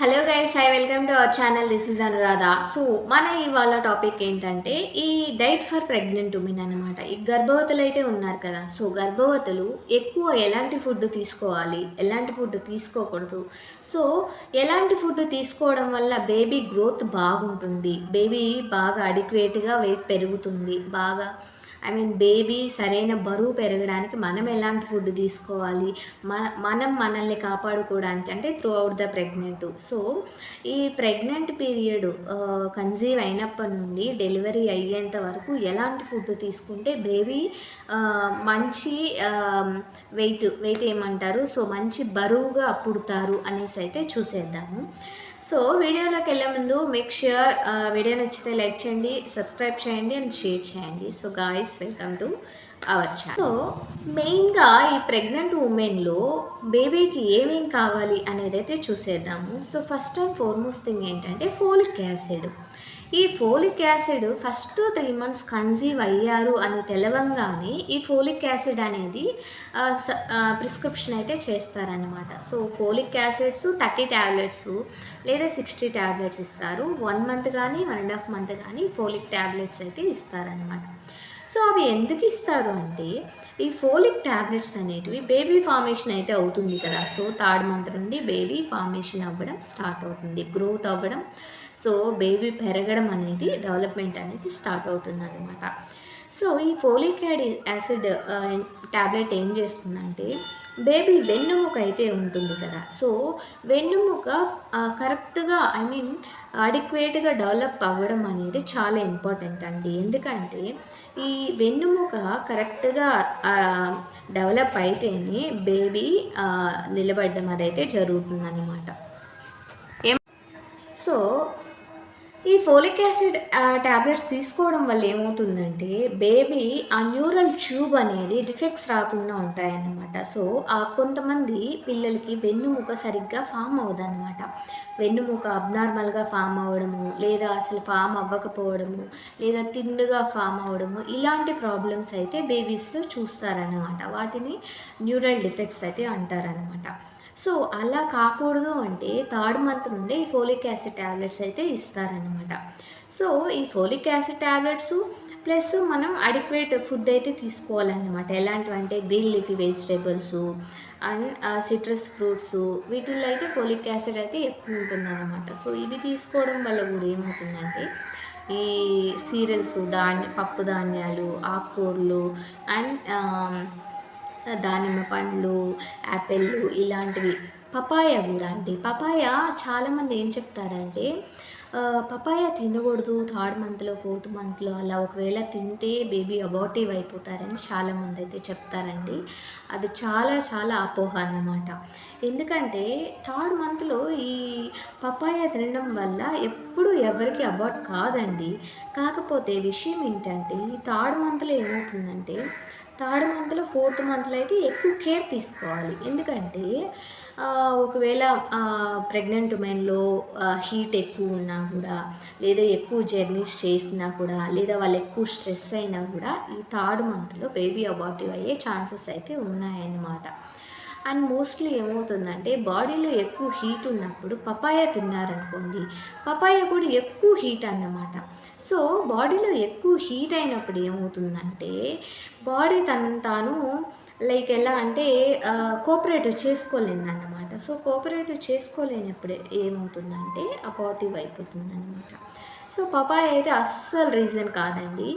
Hello guys I welcome to our channel this is Anuradha so మన ఇవాళ topic ఏంటంటే ఈ డైట్ ఫర్ ప్రెగ్నెంట్ ఉమెన్ అనమాట ఈ గర్భవతులు అయితే ఉన్నారు కదా. సో గర్భవతులు ఎక్కువ ఎలాంటి ఫుడ్ తీసుకోవాలి? ఎలాంటి ఫుడ్ తీసుకోకూడదు? సో ఎలాంటి ఫుడ్ తీసుకోవడం వల్ల బేబీ గ్రోత్ బాగుంటుంది? బేబీ బాగా అడిక్వేట్గా వెయిట్ పెరుగుతుంది. బాగా ఐ మీన్ బేబీ సరైన బరువు పెరగడానికి మనం ఎలాంటి ఫుడ్ తీసుకోవాలి? మన మనం మనల్ని కాపాడుకోవడానికి అంటే throughout the pregnant so ఈ ప్రెగ్నెంట్ పీరియడ్ కన్జీవ్ అయినప్పటి నుండి డెలివరీ అయ్యేంత వరకు ఎలాంటి ఫుడ్ తీసుకుంటే బేబీ మంచి వెయిట్ వెయిట్ ఏమంటారు? సో మంచి బరువుగా పుడతారు అనేసి అయితే చూసేద్దాము. సో వీడియోలోకి వెళ్ళే ముందు మేక్ ష్యూర్ వీడియో నచ్చితే లైక్ చేయండి సబ్స్క్రైబ్ చేయండి అండ్ షేర్ చేయండి. So guys welcome to our channel so మెయిన్గా ఈ ప్రెగ్నెంట్ ఉమెన్లో బేబీకి ఏమేం కావాలి అనేది అయితే చూసేద్దాము. So first and foremost thing ఏంటంటే ఫోలిక్ యాసిడ్ ఈ folic acid first three months conceive అయ్యారు అని తెలవంగానే ఈ ఫోలిక్ యాసిడ్ అనేది ప్రిస్క్రిప్షన్ అయితే చేస్తారనమాట so folic acids thirty tablets లేదా సిక్స్టీ ట్యాబ్లెట్స్ ఇస్తారు. వన్ మంత్ కానీ వన్ అండ్ హాఫ్ మంత్ కానీ ఫోలిక్ ట్యాబ్లెట్స్ అయితే ఇస్తారనమాట సో అవి ఎందుకు ఇస్తారు అంటే ఈ ఫోలిక్ ట్యాబ్లెట్స్ అనేటివి బేబీ ఫార్మేషన్ అయితే అవుతుంది కదా. సో థర్డ్ మంత్ నుండి బేబీ ఫార్మేషన్ అవ్వడం స్టార్ట్ అవుతుంది. గ్రోత్ అవ్వడం సో బేబీ పెరగడం అనేది డెవలప్మెంట్ అనేది స్టార్ట్ అవుతుంది అనమాట సో ఈ ఫోలిక్ యాసిడ్ ట్యాబ్లెట్ ఏం చేస్తుందంటే బేబీ వెన్నుముక అయితే ఉంటుంది కదా. సో వెన్నుముక కరెక్ట్గా ఐ మీన్ అడిక్వేట్గా డెవలప్ అవ్వడం అనేది చాలా ఇంపార్టెంట్ అండి. ఎందుకంటే ఈ వెన్నుముక కరెక్ట్గా డెవలప్ అయితేనే బేబీ నిలబడడం అదైతే జరుగుతుందన్నమాట. ఏం సో ఈ ఫోలిక్ యాసిడ్ ట్యాబ్లెట్స్ తీసుకోవడం వల్ల ఏమవుతుందంటే బేబీ ఆ న్యూరల్ ట్యూబ్ అనేది డిఫెక్ట్స్ రాకుండా ఉంటాయన్నమాట. సో ఆ కొంతమంది పిల్లలకి వెన్నుముక సరిగ్గా ఫామ్ అవ్వదన్నమాట. వెన్నుముక అబ్నార్మల్గా ఫామ్ అవ్వడము లేదా అసలు ఫామ్ అవ్వకపోవడము లేదా తిండుగా ఫామ్ అవ్వడము ఇలాంటి ప్రాబ్లమ్స్ అయితే బేబీస్లో చూస్తారన్నమాట. వాటిని న్యూరల్ డిఫెక్ట్స్ అయితే అంటారనమాట సో అలా కాకూడదు అంటే థర్డ్ మంత్ నుండే ఈ ఫోలిక్ యాసిడ్ ట్యాబ్లెట్స్ అయితే ఇస్తారనమాట సో ఈ ఫోలిక్ యాసిడ్ ట్యాబ్లెట్స్ ప్లస్ మనం అడిక్వేట్ ఫుడ్ అయితే తీసుకోవాలన్నమాట. ఎలాంటివంటే green leafy vegetables and citrus fruits వీటిల్లో అయితే ఫోలిక్ యాసిడ్ అయితే ఎక్కువ ఉంటుందన్నమాట. సో ఇవి తీసుకోవడం వల్ల కూడా ఏమవుతుందంటే ఈ సీరియల్స్ ధాన్య పప్పు ధాన్యాలు ఆకుకూరలు అండ్ దానిమ్మ పండ్లు యాపిళ్ళు ఇలాంటివి. పపాయ కూడా అండి. పపాయ చాలామంది ఏం చెప్తారంటే పపాయ తినకూడదు. థర్డ్ మంత్లో ఫోర్త్ మంత్లో అలా ఒకవేళ తింటే బేబీ అబార్టివ్ అయిపోతారని చాలామంది అయితే చెప్తారండి. అది చాలా చాలా అపోహ అన్నమాట. ఎందుకంటే థర్డ్ మంత్లో ఈ పపాయ తినడం వల్ల ఎప్పుడు ఎవరికి అబార్ట్ కాదండి. కాకపోతే విషయం ఏంటంటే ఈ థర్డ్ మంత్లో ఏమవుతుందంటే థర్డ్ మంత్లో ఫోర్త్ మంత్లో అయితే ఎక్కువ కేర్ తీసుకోవాలి. ఎందుకంటే ఒకవేళ ప్రెగ్నెంట్ ఉమెన్లో హీట్ ఎక్కువ ఉన్నా కూడా లేదా ఎక్కువ జర్నీస్ చేసినా కూడా లేదా వాళ్ళు ఎక్కువ స్ట్రెస్ అయినా కూడా ఈ థర్డ్ మంత్లో బేబీ అబార్టివ్ అయ్యే ఛాన్సెస్ అయితే ఉన్నాయన్నమాట. అండ్ మోస్ట్లీ ఏమవుతుందంటే బాడీలో ఎక్కువ హీట్ ఉన్నప్పుడు పపాయ తిన్నారనుకోండి పపాయ కూడా ఎక్కువ హీట్ అన్నమాట. సో బాడీలో ఎక్కువ హీట్ అయినప్పుడు ఏమవుతుందంటే బాడీ తను తాను లైక్ ఎలా అంటే కోఆపరేటివ్ చేసుకోలేదన్నమాట. సో కోఆపరేటివ్ చేసుకోలేనప్పుడు ఏమవుతుందంటే అపాటివ్ అయిపోతుంది అనమాట సో పపాయ అయితే అస్సలు రీజన్ కాదండి.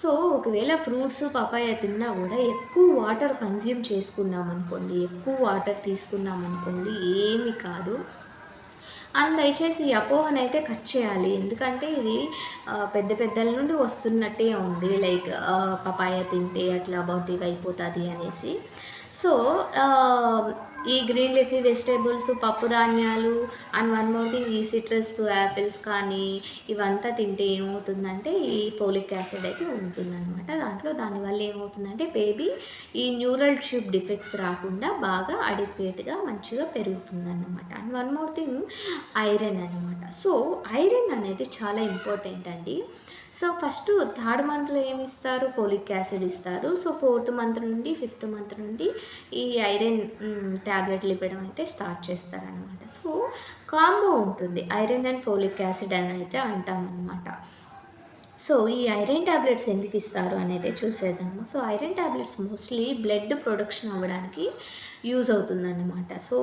సో ఒకవేళ ఫ్రూట్స్ పపాయ తిన్నా కూడా ఎక్కువ వాటర్ కన్జ్యూమ్ చేసుకున్నాం అనుకోండి ఎక్కువ వాటర్ తీసుకున్నాం అనుకోండి ఏమి కాదు. అండ్ దయచేసి ఈ అపోహను అయితే కట్ చేయాలి. ఎందుకంటే ఇది పెద్ద పెద్దల నుండి వస్తున్నట్టే ఉంది. లైక్ పపాయ తింటే అట్లా అబౌటివ్ అయిపోతుంది అనేసి. సో ఈ గ్రీన్ లీఫీ వెజిటేబుల్స్ పప్పు ధాన్యాలు అండ్ వన్ మోర్ థింగ్ ఈ సిట్రస్ యాపిల్స్ కానీ ఇవంతా తింటే ఏమవుతుందంటే ఈ పోలిక్ యాసిడ్ అయితే ఉంటుందన్నమాట. దాంట్లో దానివల్ల ఏమవుతుందంటే బేబీ ఈ న్యూరల్ ట్యూబ్ డిఫెక్ట్స్ రాకుండా బాగా అడిక్వేట్గా మంచిగా పెరుగుతుందన్నమాట. And one more thing iron అనమాట సో ఐరన్ అనేది చాలా ఇంపార్టెంట్ అండి. సో ఫస్ట్ థర్డ్ మంత్లో ఏమి ఇస్తారు ఫోలిక్ యాసిడ్ ఇస్తారు. సో ఫోర్త్ మంత్ నుండి ఫిఫ్త్ మంత్ నుండి ఈ ఐరన్ ట్యాబ్లెట్లు ఇవ్వడం అయితే స్టార్ట్ చేస్తారనమాట. సో కాంబో ఉంటుంది. ఐరన్ అండ్ ఫోలిక్ యాసిడ్ అని అయితే అంటాం సో ఈ ఐరన్ ట్యాబ్లెట్స్ ఎందుకు ఇస్తారు అనేది చూసేద్దాము. So iron tablets mostly blood production అవ్వడానికి యూజ్ అవుతుందన్నమాట సో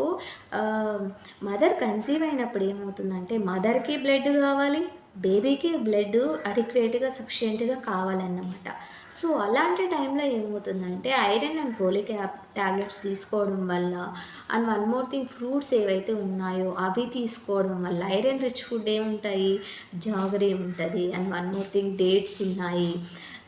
మదర్ కన్సీవ్ అయినప్పుడు ఏమవుతుందంటే మదర్కి బ్లడ్ కావాలి బేబీకి బ్లడ్ అడిక్వేట్గా సఫిషియెంట్గా కావాలన్నమాట. సో అలాంటి టైంలో ఏమవుతుందంటే ఐరన్ అండ్ ఫోలిక్ ట్యాబ్లెట్స్ తీసుకోవడం వల్ల and one more thing fruits ఏవైతే ఉన్నాయో అవి తీసుకోవడం వల్ల ఐరన్ రిచ్ ఫుడ్ ఏముంటాయి? జాగరీ ఉంటుంది. And one more thing dates ఉన్నాయి.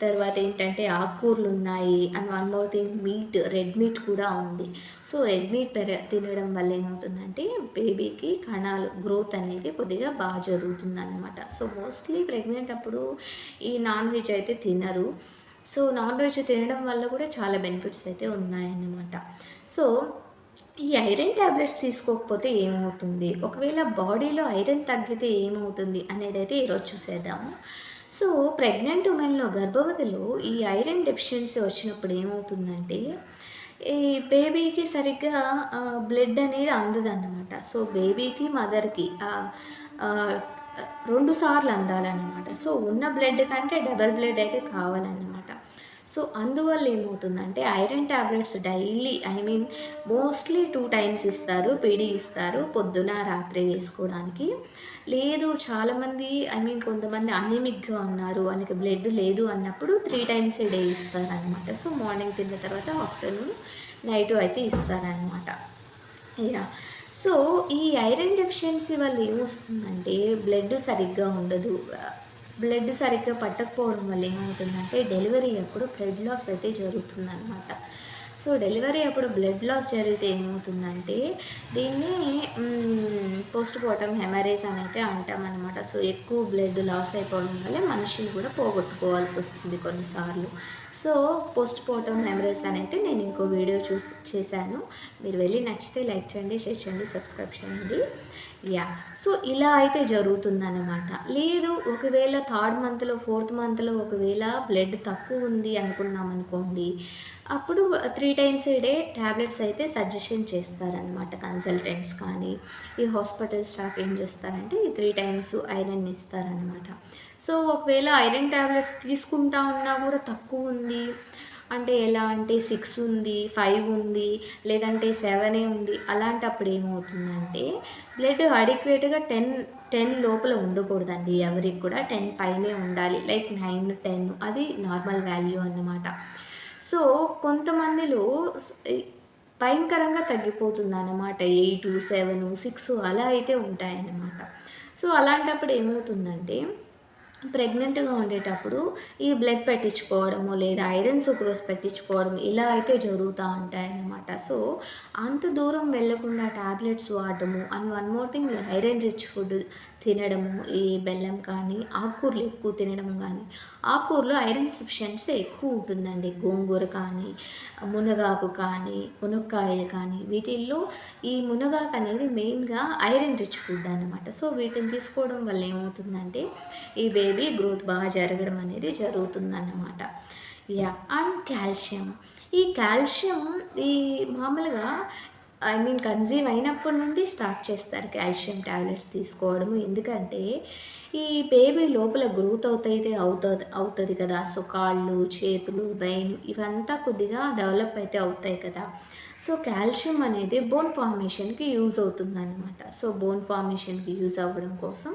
తర్వాత ఏంటంటే ఆకుకూరలు ఉన్నాయి and one more thing meat red meat కూడా ఉంది. సో రెడ్ మీట్ పెర తినడం వల్ల ఏమవుతుందంటే బేబీకి కణాలు గ్రోత్ అనేది కొద్దిగా బాగా జరుగుతుంది అనమాట సో మోస్ట్లీ ప్రెగ్నెంట్ అప్పుడు ఈ నాన్ వెజ్ అయితే తినరు. సో నాన్ వెజ్ తినడం వల్ల కూడా చాలా బెనిఫిట్స్ అయితే ఉన్నాయన్నమాట. సో ఈ ఐరన్ ట్యాబ్లెట్స్ తీసుకోకపోతే ఏమవుతుంది? ఒకవేళ బాడీలో ఐరన్ తగ్గితే ఏమవుతుంది? అనేది అయితే ఈరోజు చూసేద్దాము. సో ప్రెగ్నెంట్ ఉమెన్లో గర్భవతిలో ఈ ఐరన్ డెఫిషియన్సీ వచ్చినప్పుడు ఏమవుతుందంటే ఈ బేబీకి సరిగ్గా బ్లడ్ అనేది అందదన్నమాట. సో బేబీకి మదర్కి రెండు సార్లు అందాలన్నమాట. సో ఉన్న బ్లడ్ కంటే డబల్ బ్లడ్ అయితే కావాలన్నమాట. సో అందువల్ల ఏమవుతుందంటే iron tablets daily I mean mostly two times ఇస్తారు పిడి ఇస్తారు పొద్దున రాత్రి వేసుకోవడానికి. లేదు చాలామంది ఐ మీన్ కొంతమంది అనేమిక్గా ఉన్నారు వాళ్ళకి బ్లడ్ లేదు అన్నప్పుడు త్రీ టైమ్స్ ఏ డే ఇస్తారనమాట సో మార్నింగ్ తిన్న తర్వాత ఆఫ్టర్నూన్ నైట్ అయితే ఇస్తారనమాట యా. సో ఈ ఐరన్ డెఫిషియన్సీ వల్ల ఏమొస్తుందంటే బ్లడ్ సరిగ్గా ఉండదు. బ్లడ్ సరిగ్గా పట్టకపోవడం వల్ల ఏమవుతుందంటే డెలివరీ అప్పుడు బ్లడ్ లాస్ అయితే జరుగుతుందన్నమాట. సో డెలివరీ అప్పుడు బ్లడ్ లాస్ జరిగితే ఏమవుతుందంటే దీన్ని పోస్ట్ మార్టం హెమరేజ్ అని అయితే అంటాం అనమాట సో ఎక్కువ బ్లడ్ లాస్ అయిపోవడం వల్ల మనిషిని కూడా పోగొట్టుకోవాల్సి వస్తుంది కొన్నిసార్లు. సో పోస్ట్ పార్టమ్ హెమరేజ్ అని అయితే నేను ఇంకో వీడియో చూసి చేశాను. మీరు వెళ్ళి నచ్చితే లైక్ చేయండి షేర్ చేయండి సబ్స్క్రైబ్ చేయండి. యా సో ఇలా అయితే జరుగుతుందన్నమాట. లేదు ఒకవేళ థర్డ్ మంత్లో ఫోర్త్ మంత్లో ఒకవేళ బ్లడ్ తక్కువ ఉంది అనుకున్నాం అనుకోండి అప్పుడు three times a day tablets అయితే సజెషన్ చేస్తారనమాట కన్సల్టెంట్స్ కానీ ఈ హాస్పిటల్ స్టాఫ్ ఏం చేస్తారంటే ఈ త్రీ టైమ్స్ ఐరన్ ఇస్తారనమాట సో ఒకవేళ ఐరన్ ట్యాబ్లెట్స్ తీసుకుంటా ఉన్నా కూడా తక్కువ ఉంది. అంటే ఎలా అంటే సిక్స్ ఉంది ఫైవ్ ఉంది లేదంటే సెవెనే ఉంది. అలాంటప్పుడు ఏమవుతుందంటే బ్లడ్ అడిక్వేట్గా టెన్ టెన్ లోపల ఉండకూడదండి. ఎవరికి కూడా టెన్ పైనే ఉండాలి. లైక్ నైన్ టెన్ అది నార్మల్ వాల్యూ అన్నమాట. సో కొంతమందిలో భయంకరంగా తగ్గిపోతుంది అన్నమాట ఎయిట్ సెవెన్ సిక్స్ అలా అయితే ఉంటాయన్నమాట. సో అలాంటప్పుడు ఏమవుతుందంటే ప్రెగ్నెంట్గా ఉండేటప్పుడు ఈ బ్లడ్ పెట్టించుకోవడము లేదా ఐరన్ సుక్రోస్ పెట్టించుకోవడం ఇలా అయితే జరుగుతూ ఉంటాయన్నమాట. సో అంత దూరం వెళ్ళకుండా tablets వాడటము and one more thing iron rich food తినడము ఈ బెల్లం కానీ ఆకుకూరలు ఎక్కువ తినడం కానీ ఆకుకూరలో ఐరన్ సఫిషియన్సీ ఎక్కువ ఉంటుందండి. గోంగూర కానీ మునగాకు కానీ మునక్కాయలు కానీ వీటిల్లో ఈ మునగాకు అనేది మెయిన్గా ఐరన్ రిచ్ ఫుడ్ అనమాట సో వీటిని తీసుకోవడం వల్ల ఏమవుతుందంటే ఈ బేబీ గ్రోత్ బాగా జరగడం అనేది జరుగుతుందన్నమాట. Yeah and calcium. ఈ కాల్షియం ఈ మామూలుగా ఐ మీన్ కన్జ్యూమ్ అయినప్పటి నుండి స్టార్ట్ చేస్తారు కాల్షియం ట్యాబ్లెట్స్ తీసుకోవడము. ఎందుకంటే ఈ బేబీ లోపల గ్రోత్ అవుతైతే అవుతుంది అవుతుంది కదా. సో కాళ్ళు చేతులు బ్రెయిన్ ఇవంతా కొద్దిగా డెవలప్ అయితే అవుతాయి కదా. సో కాల్షియం అనేది బోన్ ఫార్మేషన్కి యూజ్ అవుతుంది అనమాట సో బోన్ ఫార్మేషన్కి యూజ్ అవ్వడం కోసం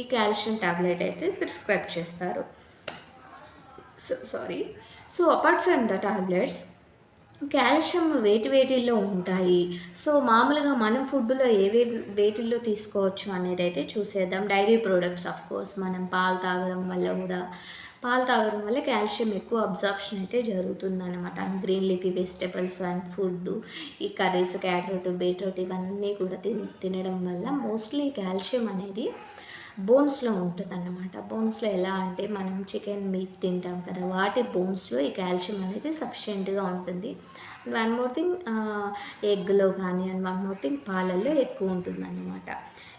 ఈ కాల్షియం ట్యాబ్లెట్ అయితే ప్రిస్క్రైబ్ చేస్తారు. So sorry. So apart from the tablets calcium వేటి వేటిల్లో ఉంటాయి. సో మామూలుగా మనం ఫుడ్లో ఏవే వేటిల్లో తీసుకోవచ్చు అనేది అయితే చూసేద్దాం. డైరీ ప్రోడక్ట్స్ ఆఫ్ కోర్స్ మనం పాలు తాగడం వల్ల కూడా. పాలు తాగడం వల్ల కాల్షియం ఎక్కువ అబ్జార్ప్షన్ అయితే జరుగుతుంది అనమాట green leafy vegetables and food ఈ కర్రీస్ క్యారెట్ బీట్రూట్ ఇవన్నీ కూడా తినడం వల్ల మోస్ట్లీ కాల్షియం అనేది బోన్స్లో ఉంటుంది అన్నమాట బోన్స్లో ఎలా అంటే మనం చికెన్ మీట్ తింటాం కదా వాటి బోన్స్లో ఈ కాల్షియం అనేది సఫిషియెంట్గా ఉంటుంది. వన్ మోర్ థింగ్ ఎగ్లో కానీ అండ్ వన్ మోర్ థింగ్ పాలల్లో ఎక్కువ ఉంటుంది అన్నమాట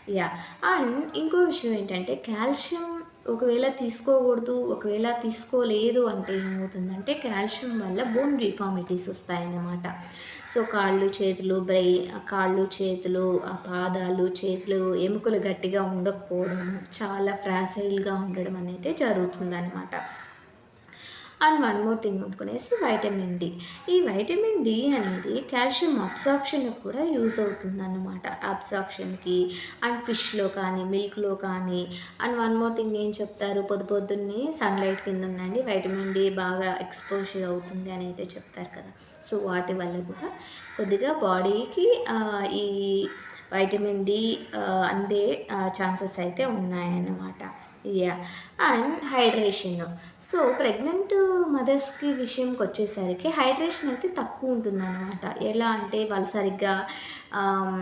యా. అండ్ ఇంకో విషయం ఏంటంటే కాల్షియం ఒకవేళ తీసుకోకూడదు ఒకవేళ తీసుకోలేదు అంటే ఏమవుతుందంటే కాల్షియం వల్ల బోన్ డిఫార్మిటీస్ వస్తాయన్నమాట. సో కాళ్ళు చేతులు బ్రై కాళ్ళు చేతులు ఆ పాదాలు చేతులు ఎముకలు గట్టిగా ఉండకపోవడం చాలా ఫ్రాసైల్గా ఉండడం అనేది జరుగుతుందన్నమాట. అండ్ వన్ మోర్ థింగ్ అనుకునేసి వైటమిన్ డి. ఈ వైటమిన్ డి అనేది కాల్షియం అబ్సార్ప్షన్కి కూడా యూజ్ అవుతుంది అన్నమాట అబ్సార్ప్షన్కి అండ్ ఫిష్లో కానీ మిల్క్లో కానీ. అండ్ వన్ మోర్ థింగ్ ఏం చెప్తారు? పొద్దు పొద్దున్నే సన్లైట్ కింద ఉండండి. వైటమిన్ డి బాగా ఎక్స్పోజర్ అవుతుంది అని అయితే చెప్తారు కదా. సో వాటి వల్ల కూడా కొద్దిగా బాడీకి ఈ వైటమిన్ డి అందే ఛాన్సెస్ అయితే ఉన్నాయన్నమాట. Yeah and hydration so pregnant మదర్స్కి విషయంకి వచ్చేసరికి హైడ్రేషన్ అయితే తక్కువ ఉంటుందన్నమాట ఎలా అంటే వాళ్ళు సరిగ్గా um,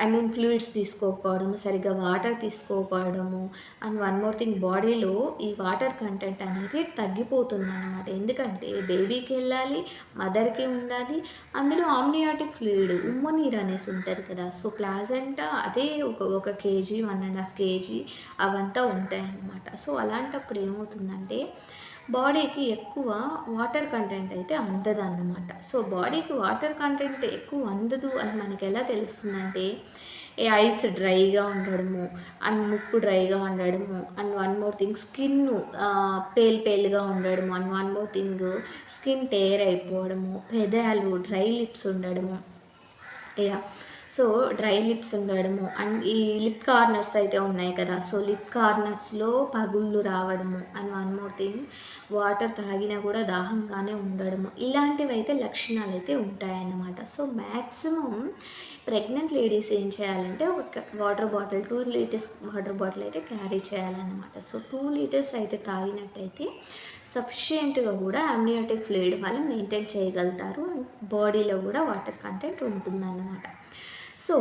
ఐ మీన్ ఫ్లూయిడ్స్ తీసుకోకపోవడము సరిగ్గా వాటర్ తీసుకోకపోవడము అండ్ వన్ మోర్ థింగ్ బాడీలో ఈ వాటర్ కంటెంట్ అనేది తగ్గిపోతుంది అనమాట ఎందుకంటే బేబీకి వెళ్ళాలి మదర్కి ఉండాలి అందులో ఆమ్నియాటిక్ ఫ్లూయిడ్ ఉమ్మ నీరు అనేసి ఉంటుంది కదా. సో ప్లాజెంటా అదే ఒక ఒక kg one and half kg అవంతా ఉంటాయన్నమాట. సో అలాంటప్పుడు ఏమవుతుందంటే బాడీకి ఎక్కువ వాటర్ కంటెంట్ అయితే అందదు అన్నమాట. సో బాడీకి వాటర్ కంటెంట్ ఎక్కువ అందదు అని మనకి ఎలా తెలుస్తుందంటే ఏ ఐస్ డ్రైగా ఉండడము అండ్ ముక్కు డ్రైగా ఉండడము and one more thing skin pale పేల్గా ఉండడము and one more thing skin tear అయిపోవడము పెదాలు డ్రై లిప్స్ ఉండడము. యా. సో డ్రై లిప్స్ ఉండడము. అండ్ ఈ లిప్ కార్నర్స్ అయితే ఉన్నాయి కదా సో లిప్ కార్నర్స్లో పగుళ్ళు రావడము and one more thing water తాగినా కూడా దాహంగానే ఉండడము. ఇలాంటివి అయితే లక్షణాలు అయితే ఉంటాయన్నమాట. సో మ్యాక్సిమం ప్రెగ్నెంట్ లేడీస్ ఏం చేయాలంటే ఒక water bottle two litres water bottle అయితే క్యారీ చేయాలన్నమాట. సో టూ లీటర్స్ అయితే తాగినట్టయితే సఫిషియెంట్గా కూడా అమ్నియోటిక్ ఫ్లూయిడ్ వాళ్ళు మెయింటైన్ చేయగలుగుతారు. బాడీలో కూడా వాటర్ కంటెంట్ ఉంటుందన్నమాట. సో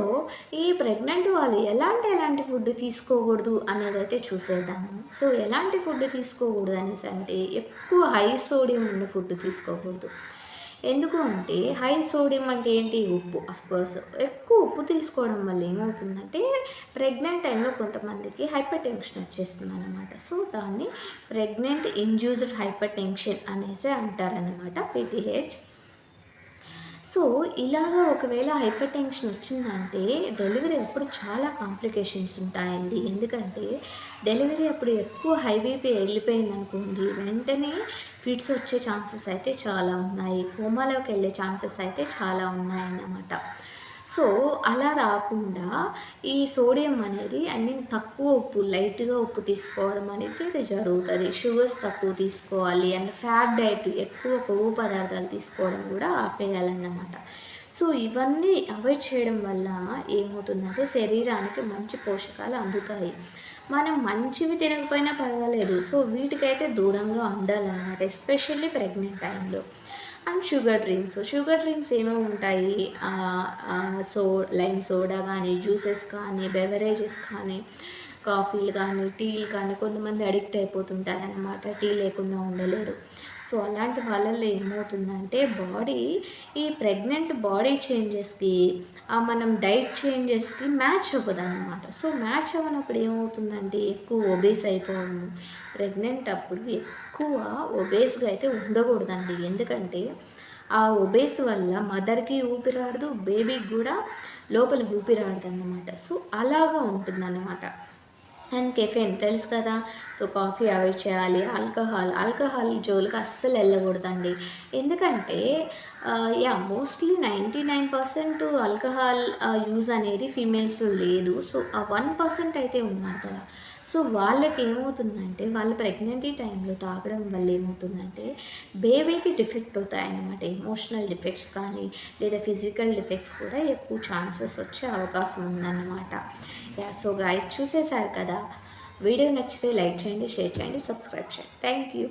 ఈ ప్రెగ్నెంట్ వాళ్ళు ఎలాంటి ఎలాంటి ఫుడ్ తీసుకోకూడదు అనేది అయితే చూసేద్దాము. సో ఎలాంటి ఫుడ్ తీసుకోకూడదు అనేసి అంటే ఎక్కువ హై సోడియం ఉన్న ఫుడ్ తీసుకోకూడదు. ఎందుకు అంటే హై సోడియం అంటే ఏంటి? ఉప్పు కోర్స్ ఎక్కువ ఉప్పు తీసుకోవడం వల్ల ఏమవుతుందంటే ప్రెగ్నెంట్ టైంలో కొంతమందికి హైపర్ టెన్షన్ వచ్చేస్తుంది అనమాట సో దాన్ని ప్రెగ్నెంట్ ఇండ్యూస్డ్ హైపర్ టెన్షన్ అనేసి అంటారనమాట పీటీహెచ్. సో ఇలాగ ఒకవేళ హైపర్ టెన్షన్ వచ్చిందంటే డెలివరీ అప్పుడు చాలా కాంప్లికేషన్స్ ఉంటాయండి. ఎందుకంటే డెలివరీ అప్పుడు ఎక్కువ హై బీపీ వెళ్ళిపోయింది అనుకోండి వెంటనే ఫిట్స్ వచ్చే ఛాన్సెస్ అయితే చాలా ఉన్నాయి. కోమాలోకి వెళ్ళే ఛాన్సెస్ అయితే చాలా ఉన్నాయన్నమాట. సో అలా రాకుండా ఈ సోడియం అనేది ఐ మీన్ తక్కువ ఉప్పు లైట్గా ఉప్పు తీసుకోవడం అనేది జరుగుతుంది. షుగర్స్ తక్కువ తీసుకోవాలి అండ్ ఫ్యాట్ డైట్ ఎక్కువ కొవ్వు పదార్థాలు తీసుకోవడం కూడా ఆపేయాలన్నమాట. సో ఇవన్నీ అవాయిడ్ చేయడం వల్ల ఏమవుతుందంటే శరీరానికి మంచి పోషకాలు అందుతాయి. మనం మంచివి తినకపోయినా పర్వాలేదు. సో వీటికైతే దూరంగా ఉండాలన్నమాట ఎస్పెషల్లీ ప్రెగ్నెంట్ టైంలో. And sugar drinks sugar drinks ఏమేమి ఉంటాయి? సో లైమ్ సోడా కానీ జ్యూసెస్ కానీ బెవరేజెస్ కానీ కాఫీలు కానీ టీలు కానీ కొంతమంది అడిక్ట్ అయిపోతుంటారు అన్నమాట టీ లేకుండా ఉండలేరు. సో అలాంటి వాళ్ళల్లో ఏమవుతుందంటే బాడీ ఈ ప్రెగ్నెంట్ బాడీ చేంజెస్కి మనం డైట్ చేంజెస్కి మ్యాచ్ అవ్వదనమాట సో మ్యాచ్ అవ్వనప్పుడు ఏమవుతుందంటే ఎక్కువ ఒబేస్ అయిపోవడము ప్రెగ్నెంట్ అప్పుడు ఎక్కువ ఒబేస్గా అయితే ఉండకూడదండి. ఎందుకంటే ఆ ఒబేస్ వల్ల మదర్కి ఊపిరాడదు బేబీకి కూడా లోపల ఊపిరాడదు అన్నమాట సో అలాగా ఉంటుందన్నమాట. అండ్ కెఫెన్ తెలుసు కదా. సో కాఫీ అవాయిడ్ చేయాలి. ఆల్కహాల్ ఆల్కహాల్ జోలికి అస్సలు వెళ్ళకూడదండి. ఎందుకంటే yeah mostly ninety nine percent alcohol use అనేది ఫీమేల్స్ లేదు. సో ఆ వన్ పర్సెంట్ అయితే ఉన్నారు కదా సో వాళ్ళకి ఏమవుతుందంటే వాళ్ళ ప్రెగ్నెంటీ టైంలో తాగడం వల్ల ఏమవుతుందంటే బేబీకి డిఫెక్ట్ అవుతాయన్నమాట. ఎమోషనల్ డిఫెక్ట్స్ కానీ లేదా ఫిజికల్ డిఫెక్ట్స్ కూడా ఎక్కువ ఛాన్సెస్ వచ్చే అవకాశం ఉందన్నమాట. యా సో గాయస్ చూసేశారు కదా? వీడియో నచ్చితే లైక్ చేయండి షేర్ చేయండి సబ్స్క్రైబ్ చేయండి. Thank you